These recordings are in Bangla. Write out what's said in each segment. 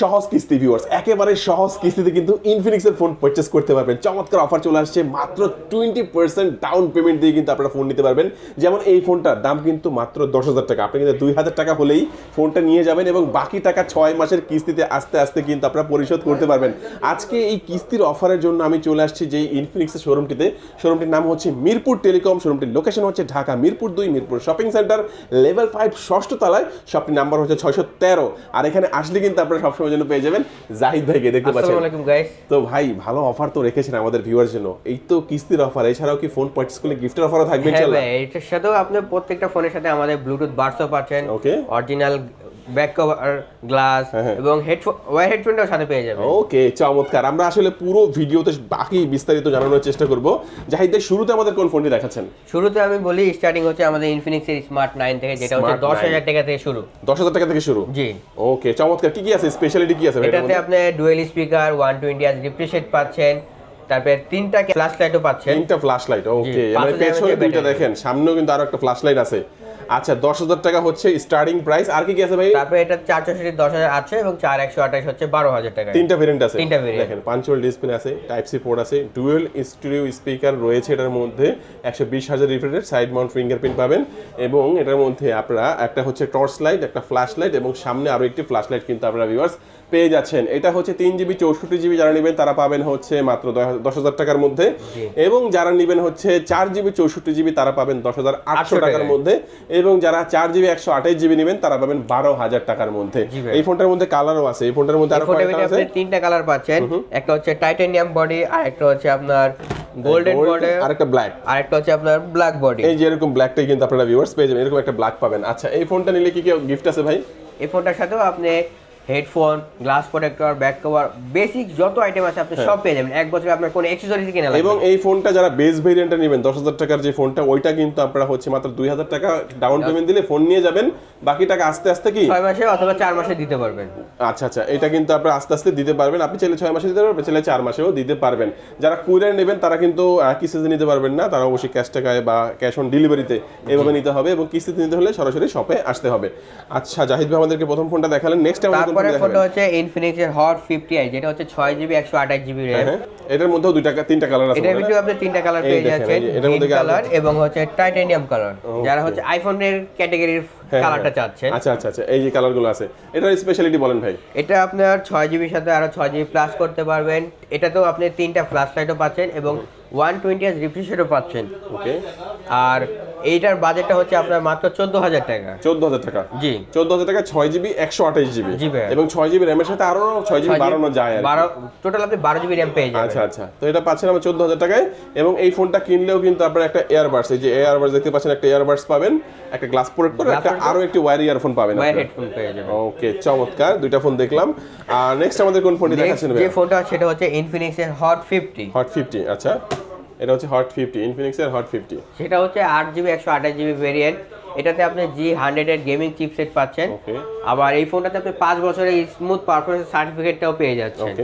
সহজ কিস্তি ভিউয়ার্স একেবারে সহজ কিস্তিতে কিন্তু ইনফিনিক্সের ফোন পারচেস করতে পারবেন। চমৎকার অফার চলে আসছে। মাত্র টোয়েন্টি পার্সেন্ট ডাউন পেমেন্ট দিয়ে কিন্তু আপনারা ফোন নিতে পারবেন। যেমন এই ফোনটার দাম কিন্তু মাত্র দশ হাজার টাকা। আপনি কিন্তু দুই হাজার টাকা হলেই ফোনটা নিয়ে যাবেন এবং বাকি টাকা ছয় মাসের কিস্তিতে আস্তে আস্তে কিন্তু আপনারা পরিশোধ করতে পারবেন। আজকে এই কিস্তির অফারের জন্য আমি চলে আসছি যে ইনফিনিক্সের শোরুমটিতে শোরুমটির নাম হচ্ছে মিরপুর টেলিকম। শোরুমটির লোকেশন হচ্ছে ঢাকা, মিরপুর দুই, Mirpur shopping centre level five ষষ্ঠ তলায়। শপটির নাম্বার হচ্ছে ছয়শো তেরো। আর এখানে আসলে কিন্তু আপনারা সবসময় জন্য পেয়ে যাবেন জাহিদ ভাইকে দেখতে পাচ্ছেন। আসসালামু আলাইকুম গাইস তো ভাই ভালো অফার তো রেখেছেন আমাদের ভিউয়ার জন্য। এই তো কিস্তির অফার এছাড়াও কি ফোন পার্চেস করলে গিফটের অফারও থাকবে হ্যাঁ এটার সাথেও আপনি প্রত্যেকটা ফোনের সাথে আমাদের ব্লুটুথ বাডসও পাচ্ছেন। Okay original back cover glass. এবং হেডফোন ওয়ার হেডফোনটাও সাথে পেয়ে যাবেন ওকে চমৎকার। আমরা আসলে পুরো ভিডিওতে বাকি বিস্তারিত জানানোর চেষ্টা করব। জাহিদ ভাই শুরুতে আমাদের কোন ফোনটি দেখাচ্ছেন? শুরুতে আমি বলি স্টার্টিং হচ্ছে আমাদের ইনফিনিক্স এর স্মার্ট 9 থেকে যেটা হচ্ছে Smart 9 10 হাজার টাকা থেকে শুরু। দশ হাজার টাকা থেকে শুরু? জি। ওকে চমৎকার। কি কি আছে? স্পেশালিটি কি আছে এটাতে আপনি ডুয়েল স্পিকার 120 আজ রিফ্রেশ পাচ্ছেন। তারপরে তিনটা ফ্ল্যাশ লাইটও পাচ্ছেন। তিনটা ফ্ল্যাশ লাইট ওকে মানে পেছনে দুইটা দেখেন সামনেও কিন্তু আরও একটা ফ্ল্যাশ লাইট আছে। আচ্ছা দশ হাজার টাকা হচ্ছে স্টার্টিং প্রাইস আর কি কি আছে ভাই? তারপরে এটা 464 10000 আছে এবং 4128 হচ্ছে 12000 টাকা। তিনটা ভেরিয়েন্ট আছে। তিনটা variant। দেখেন পাঞ্চুয়াল ডিসপ্লে আছে টাইপ সি পোর্ট আছে ডুয়েল স্টুডিও স্পিকার রয়েছে এটার মধ্যে। একশো বিশ হাজার রিফ্রেটেড সাইড মাউন্ট ফিঙ্গারপ্রিন্ট পাবেন। এবং এটার মধ্যে আপনারা একটা হচ্ছে টর্চ লাইট একটা ফ্ল্যাশ লাইট এবং সামনে আরও একটি ফ্ল্যাশ লাইট কিন্তু আপনারা ভিউয়ার্স পেয়ে যাচ্ছেন। এটা হচ্ছে তিন জিবি চৌষট্টি জিবি যারা নেবেন তারা পাবেন হচ্ছে মাত্র দশ হাজার টাকার মধ্যে। এবং যারা নেবেন হচ্ছে চার জিবি চৌষট্টি জিবি তারা পাবেন দশ হাজার আটশো টাকার মধ্যে। এবং যারা চার জিবি একশো আঠাশ জিবি নেবেন তারা পাবেন বারো হাজার টাকার মধ্যে। এই ফোনটার মধ্যে কালারও আছে এই ফোনটার মধ্যে আরও আছে। তিনটা কালার পাচ্ছেন। একটা হচ্ছে টাইটানিয়াম বডি আর একটা হচ্ছে আপনার গোল্ডেন বডি আর একটা ব্ল্যাক আর একটা হচ্ছে আপনার ব্ল্যাক বডি এই যে এরকম ব্ল্যাকটাই কিন্তু আপনারা ভিউয়ার্স পেয়ে যাবেন এরকম একটা ব্ল্যাক পাবেন। আচ্ছা এই ফোনটা নিলে কি কি গিফট আছে ভাই? এই ফোনটার সাথেও আপনি headphone glass protector back cover basic যত আইটেম আছে আপনি সব পেয়ে যাবেন। এক বছরে আপনার কোনো অ্যাকসেসরিজ কিনে লাগবে এবং এই ফোনটা যারা বেস ভেরিয়েন্টটা নেবেন দশ হাজার টাকার যে ফোনটা ওইটা কিন্তু আপনারা হচ্ছে মাত্র দুই হাজার টাকা ডাউন পেমেন্ট দিলে ফোন নিয়ে যাবেন। বাকি টাকা আস্তে আস্তে কি? ছয় মাসে অথবা চার মাসে দিতে পারবেন। আচ্ছা আচ্ছা এটা কিন্তু আপনারা আস্তে আস্তে দিতে পারবেন। আপনি চাইলে ছয় মাসে দিতে পারবেন চাইলে চার মাসেও দিতে পারবেন। যারা কুরিয়ার নেবেন তারা কিন্তু কিস্তিতে নিতে পারবেন না। তারা অবশ্যই ক্যাশ টাকায় বা ক্যাশ অন ডেলিভারিতে এভাবে নিতে হবে এবং কিস্তিতে নিতে হলে সরাসরি শপে আসতে হবে। আচ্ছা জাহিদ ভাই আমাদেরকে প্রথম ফোনটা দেখালেন। নেক্সট ফোনটা ফোনটা হচ্ছে ইনফিনিক্স এর হট ফিফটি আই যেটা হচ্ছে ছয় জিবি একশো আঠাশ জিবি র্যাম এটার মধ্যেও দুইটা তিনটা কালার আছে এটার ভিতরে আপনি তিনটা কালার পেয়ে যাচ্ছেন এটার কালার এবং হচ্ছে টাইটানিয়াম কালার যারা হচ্ছে আইফোনের ক্যাটাগরির কালারটা। চাচ্ছেন। আচ্ছা আচ্ছা আচ্ছা এই যে কালারগুলো আছে এটার স্পেশালিটি বলেন ভাই। এটা আপনার ছয় জিবির সাথে আরও ছয় জিবি প্লাস করতে পারবেন। এটাতেও আপনি তিনটা ফ্ল্যাশ লাইটও পাচ্ছেন এবং ওয়ান টোয়েন্টি এস রিফ্রেশারও পাচ্ছেন। ওকে আর এইটার বাজেটটা হচ্ছে আপনার মাত্র চোদ্দ হাজার টাকা। চোদ্দ হাজার টাকা। জি। চোদ্দ হাজার টাকা ছয় জিবি একশো আঠাশ জিবি জি ভাই। এবং ছয় জিবি র্যামের সাথে আরও ছয় জিবি বাড়ানো যায় বারো টোটাল আপনি বারো জিবি র্যাম পেয়ে যাবেন। আচ্ছা আচ্ছা। তো এটা পাচ্ছেন আমরা চোদ্দ হাজার টাকায়। এবং এই ফোনটা কিনলেও কিন্তু আপনারা একটা এয়ারবাডস এই যে এয়ারবাডস দেখতে পাচ্ছেন একটা এয়ারবাডস পাবেন একটা গ্লাস প্রোটেক্ট করে একটা আরও একটি ওয়্যার ইয়ারফোন পাবেন হেডফোন পেয়ে যাবেন। ওকে চমৎকার। দুইটা ফোন দেখলাম। আর নেক্সট আমাদের কোন ফোনটি দেখাচ্ছেন যে ফোনটা সেটা হচ্ছে ইনফিনিক্স এর হট ফিফটি হট ফিফটি আচ্ছা। এটা হচ্ছে হট ফিফটি ইনফিনিক্সের হট ফিফটি সেটা হচ্ছে আট জিবি একশো আঠাশ জিবি ভেরিয়েন্ট এটাতে আপনি জি হান্ড্রেড এর গেমিং চিপসেট পাচ্ছেন। আবার এই ফোনটাতে আপনি পাঁচ বছরের স্মুথ পারফরমেন্স সার্টিফিকেটটাও পেয়ে যাচ্ছেন।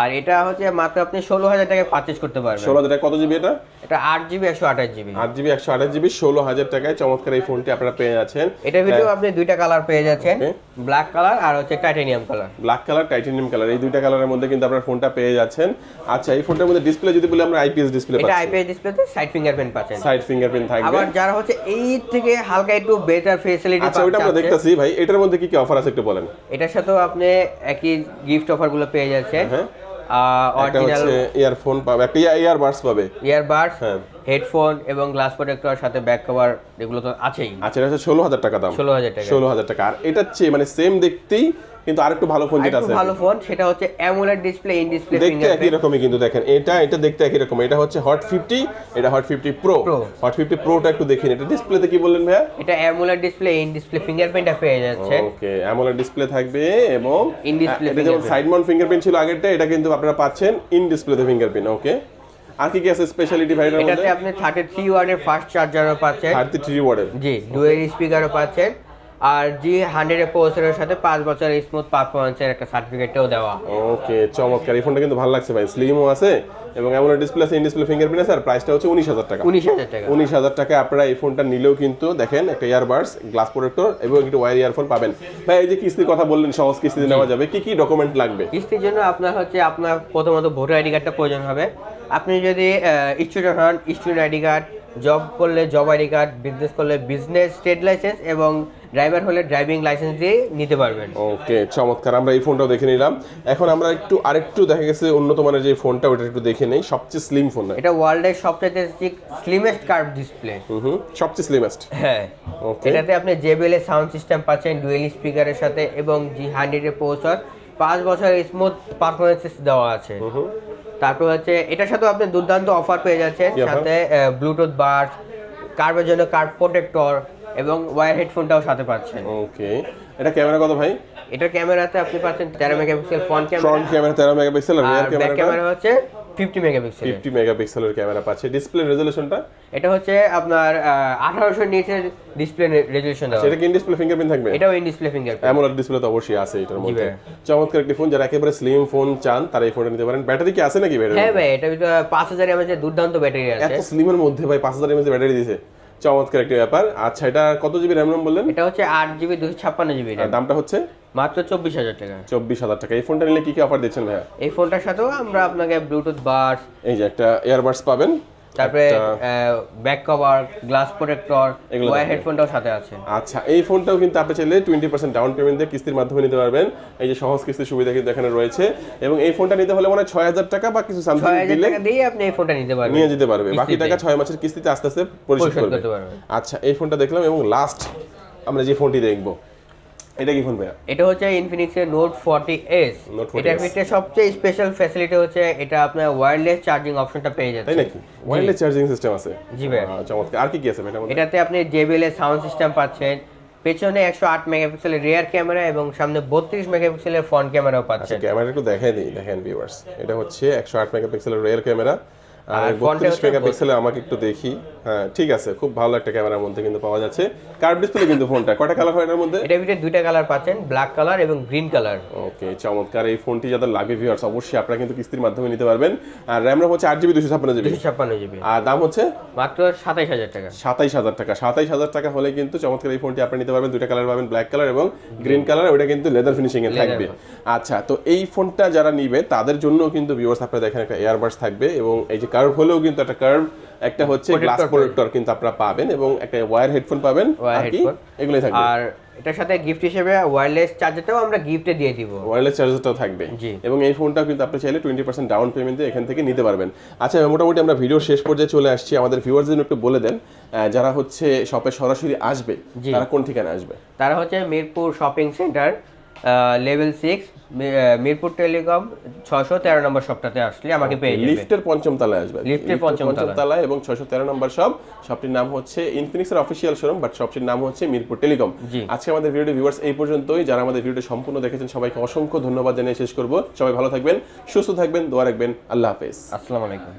আর এটা হচ্ছে মাত্র আপনি ষোলো হাজার টাকায় পারচেজ করতে পারবেন। ষোলো হাজার টাকা কত জিবি এটা? এটা আট জিবি একশো আঠাশ জিবি আট জিবি একশো আঠাশ জিবি ষোলো হাজার টাকায় চমৎকার এই ফোনটি আপনারা পেয়ে যাচ্ছেন। এটার ভিতরেও আপনি দুইটা কালার পেয়ে যাচ্ছেন. ব্ল্যাক কালার আর হচ্ছে titanium colour black colour titanium colour এই দুইটা কালারের মধ্যে কিন্তু আপনারা ফোনটা পেয়ে যাচ্ছেন। আচ্ছা এই ফোনটার মধ্যে ডিসপ্লে যদি বলি আমরা আইপিএস ডিসপ্লে এটা আইপিএস ডিসপ্লেতে সাইড ফিঙ্গারপ্রিন্ট পাচ্ছেন। সাইড ফিঙ্গারপ্রিন্ট থাকবে। আবার যারা হচ্ছে এই থেকে হালকা একটু বেটার ফেসিলিটি আচ্ছা ওইটা আমরা দেখতেছি ভাই এটার মধ্যে কি কি অফার আছে একটু বলেন। এটার সাথেও আপনি একই গিফট অফারগুলো পেয়ে যাচ্ছেন। হ্যাঁ। একটা হচ্ছে ইয়ারফোন পাবে একটা ইয়ারবাডস পাবে। ইয়ারবাডস হ্যাঁ। হেডফোন এবং গ্লাস প্রোটেক্টর সাথে ব্যাক কভার এগুলো তো আছেই। আচ্ছা এটা হচ্ছে ষোলো হাজার টাকা দাম। ষোলো হাজার টাকা। ষোলো হাজার টাকা। আর এটার চেয়ে মানে সেম দেখতেই কিন্তু আরেকটু ভালো ফোন যেটা আছে। ভালো ফোন সেটা হচ্ছে অ্যামোলেড ডিসপ্লে ইন ডিসপ্লে দেখতে একই রকমই কিন্তু দেখেন এটা এটা দেখতে একই রকম। এটা হচ্ছে হট ফিফটি এটা hot fifty pro hot fifty প্রোটা একটু দেখেন এটা ডিসপ্লেতে কি বললেন ভাইয়া? এটা অ্যামোলেড ডিসপ্লে ইন ডিসপ্লে ফিঙ্গারপ্রিন্টটা পেয়ে যাচ্ছেন ওকে অ্যামোলেড ডিসপ্লে থাকবে এবং ইন ডিসপ্লে যেমন সাইড মাউন্ট ফিঙ্গারপ্রিন্ট ছিল আগেরটা এটা কিন্তু আপনারা পাচ্ছেন ইন ডিসপ্লেতে ফিঙ্গারপ্রিন্ট ওকে? আর কি কি আছে স্পেশালিটি ভাই এটাতে আপনি থার্টি থ্রি ওয়ার্ডের ফাস্ট চার্জারও পাচ্ছেন। থার্টি থ্রি ওয়ার্ডের জি ডুয়েল স্পিকারও পাচ্ছেন। আর জি হান্ড্রেড প্রসেসরের সাথে পাঁচ বছরের স্মুথ পারফরমেন্সের একটা সার্টিফিকেটও দেওয়া। ওকে চমৎকার। এই ফোনটা কিন্তু ভালো লাগছে ভাই। স্লিমও আছে এবং এমন ডিসপ্লে আছে ইন ডিসপ্লে ফিঙ্গারপ্রিন্ট আছে আর প্রাইসটা হচ্ছে উনিশ হাজার টাকা। উনিশ হাজার টাকা। উনিশ হাজার টাকা আপনারা এই ফোনটা নিলেও কিন্তু দেখেন একটা ইয়ারবাডস গ্লাস প্রোটেক্টর এবং একটু ওয়ার ইয়ারফোন পাবেন। ভাই এই যে কিস্তির কথা বললেন সহজ কিস্তিতে নেওয়া যাবে। কি কি ডকুমেন্ট লাগবে? কিস্তির জন্য আপনার হচ্ছে আপনার প্রথমত ভোটার আইডি কার্ডটা প্রয়োজন হবে। আপনি যদি স্টুডেন্ট হন স্টুডেন্ট আইডি কার্ড জব করলে জব আইডি কার্ড বিজনেস করলে বিজনেস স্টেট লাইসেন্স এবং ড্রাইভার হলে ড্রাইভিং লাইসেন্স দিয়ে নিতে পারবেন। ওকে চমৎকার। আমরা এই ফোনটাও দেখে নিলাম। এখন আমরা একটু আরেকটু দেখা গেছে উন্নত মানের যে ফোনটা ওটা একটু দেখে নেই। সবচেয়ে স্লিম ফোন এটা ওয়ার্ল্ডের সবচেয়ে স্লিমেস্ট কার্ভ ডিসপ্লে হুম সবচেয়ে স্লিমেস্ট হ্যাঁ। ওকে। এটাতে আপনি জেবিএল এর সাউন্ড সিস্টেম পাচ্ছেন ডুয়েল স্পিকারের সাথে এবং জি হান্ড্রেড এর প্রসেসর পাঁচ বছরের স্মুথ পারফরমেন্স দেওয়া আছে। তারপর হচ্ছে এটার সাথে আপনি দুর্দান্ত অফার পেয়ে যাচ্ছেন। সাথে ব্লুটুথ বার্স কার্ভের জন্য কার্ভ প্রোটেক্টর এবং ওয়্যার হেডফোনটাও সাথে পাচ্ছেন। ওকে এটা ক্যামেরা কত ভাই? এটা ক্যামেরাতে আপনি পাচ্ছেন তেরো megapixel front camera front camera তেরো মেগাপিক্সেল আর রিয়ার ব্যাক ক্যামেরা ক্যামেরা হচ্ছে ফিফটি মেগাপিক্সেল ফিফটি মেগাপিক্সেলের ক্যামেরা পাচ্ছে। ডিসপ্লে রেজলিউশনটা এটা হচ্ছে আপনার আঠারোশো নিচের ডিসপ্লে রেজলিউশন দেওয়া সেটা কি ইন ডিসপ্লে ফিঙ্গারপ্রিন্ট থাকবে? এটাও in display finger AMOLED display তো অবশ্যই আছে এটার মধ্যে। চমৎকার একটি ফোন যারা একেবারে স্লিম ফোন চান তারা এই ফোনটা নিতে পারেন। ব্যাটারি কি আছে নাকি ব্যাটারি হ্যাঁ ভাই এটা ভিতরে পাঁচ হাজার এমএচের দুর্দান্ত ব্যাটারি আছে। এত স্লিমের মধ্যে ভাই পাঁচ হাজার এমএস ব্যাটারি দিয়েছে চমৎকার একটা ব্যাপার। আচ্ছা এটা কত জিবি র্যাম রম বললেন? এটা হচ্ছে আট জিবি দুশো ছাপ্পান্ন জিবি দামটা হচ্ছে? মাত্র চব্বিশ হাজার টাকা। চব্বিশ হাজার টাকা। এই ফোনটা নিলে কি কি অফার দিচ্ছেন ভাইয়া? এই ফোনটার সাথেও আমরা আপনাকে ব্লুটুথ বার্স এই যে একটা ইয়ারবাডস পাবেন। তারপরে ব্যাক কভার গ্লাস প্রোটেক্টর থাকবে। হেডফোনটাও সাথে আছে। আচ্ছা এই ফোনটাও কিন্তু আপনি চাইলে টোয়েন্টি পার্সেন্ট ডাউন পেমেন্ট দিয়ে কিস্তির মাধ্যমে নিতে পারবেন। এই যে সহজ কিস্তির সুবিধা কিন্তু এখানে রয়েছে। এবং এই ফোনটা নিতে হলে মনে ছয় হাজার টাকা বা কিছু সামথিং দিলে টাকা দিয়ে আপনি এই ফোনটা নিতে পারবেন। নিয়ে যেতে পারবে। বাকি টাকা ছয় মাসের কিস্তিতে আস্তে আস্তে পরিশোধ পরিশোধ করতে পারবেন। আচ্ছা এই ফোনটা দেখলাম এবং লাস্ট আমরা যে ফোনটি দেখব। এটা কি ফোন ভাইয়া এটা হচ্ছে ইনফিনিক্স এর নোট ফর্টি এস 40S এটার ভিতরে সবচেয়ে স্পেশাল ফ্যাসিলিটি হচ্ছে এটা আপনার ওয়্যারলেস চার্জিং অপশনটা পেয়ে তাই নাকি? ওয়্যারলেস চার্জিং সিস্টেম আছে। জি ভাই। চমৎকার। আর কি কি আছে ভাই? এটাতে আপনি জেবিএল এর সাউন্ড সিস্টেম পাচ্ছেন। পেছনে একশো আট মেগাপিক্সেলের রিয়ার ক্যামেরা এবং সামনে বত্রিশ মেগাপিক্সেলের ফ্রন্ট ক্যামেরাও আচ্ছা পাচ্ছেন। ক্যামেরা একটু দেখাই দিই দেখেন ভিউয়ার্স এটা হচ্ছে একশো আট মেগাপিক্সেলের রিয়ার ক্যামেরা আর আর front এ বত্রিশ মেগাপিক্সেলে আমাকে একটু দেখি। হ্যাঁ ঠিক আছে খুব ভালো একটা ক্যামেরার মধ্যে কিন্তু পাওয়া যাচ্ছে। কার্ভ ডিসপ্লে কিন্তু ফোনটা? কয়টা কালার হয় এটার মধ্যে? এটার ভিতরে দুইটা কালার পাচ্ছেন ব্ল্যাক কালার এবং গ্রিন কালার ওকে চমৎকার। এই ফোনটি যাদের লাগবে ভিউয়ার্স অবশ্যই আপনারা কিন্তু কিস্তির মাধ্যমে নিতে পারবেন। আর র্যাম রম হচ্ছে আট জিবি দুশো ছাপ্পান্ন জিবি দুশো ছাপ্পান্ন জিবি আর দাম হচ্ছে? মাত্র সাতাইশ হাজার টাকা। টাকা। হলে কিন্তু চমৎকার এই ফোনটি আপনি নিতে পারবেন। দুইটা কালার পাবেন ব্ল্যাক কালার এবং গ্রিন কালার ওটা কিন্তু লেদার ফিনিশিং এ থাকবে। আচ্ছা তো এই ফোনটা যারা নিবে তাদের জন্য কিন্তু ভিউয়ার্স আপনারা দেখেন একটা এয়ারবাডস থাকবে এবং এই যে কার্ভ হলেও কিন্তু একটা কার্ভ একটা হচ্ছে গ্লাস প্রোটেক্টর কিন্তু আপনারা পাবেন এবং একটা ওয়্যার হেডফোন পাবেন আর কি। এগুলোই থাকবে। আর এটার সাথে গিফট হিসেবে ওয়্যারলেস চার্জারটাও আমরা গিফটে দিয়ে দিব। ওয়্যারলেস চার্জারটাও থাকবে। এবং এই ফোনটাও কিন্তু আপনি চাইলে টোয়েন্টি পার্সেন্ট ডাউন পেমেন্টে এখান থেকে নিতে পারবেন। আচ্ছা মোটামুটি আমরা ভিডিও শেষ পর্যায়ে চলে আসছি। আমাদের ভিউয়ার্স জন্য একটু বলে দেন যারা হচ্ছে শপে সরাসরি আসবে তারা কোন ঠিকানা আসবে? তারা হচ্ছে Mirpur shopping centre level six Mirpur telecom ছশো তেরো নম্বর শপটাতে আসলে আমাকে পেয়ে যাবে। লিফটের পঞ্চম তলায় আসবে। লিফটের পঞ্চম তলায়। এবং ছয়শো তেরো নম্বর শপ শপটির নাম হচ্ছে ইনফিনিক্সের অফিসিয়াল শোরুম বাট শপটির নাম হচ্ছে মিরপুর টেলিকম। আজকে আমাদের ভিডিও ভিউয়ার্স এই পর্যন্তই। যারা আমাদের ভিডিওটি সম্পূর্ণ দেখেছেন সবাইকে অসংখ্য ধন্যবাদ জানিয়ে শেষ করব। সবাই ভালো থাকবেন সুস্থ থাকবেন দোয়া রাখবেন। আল্লাহ হাফেজ। আসসালামু আলাইকুম।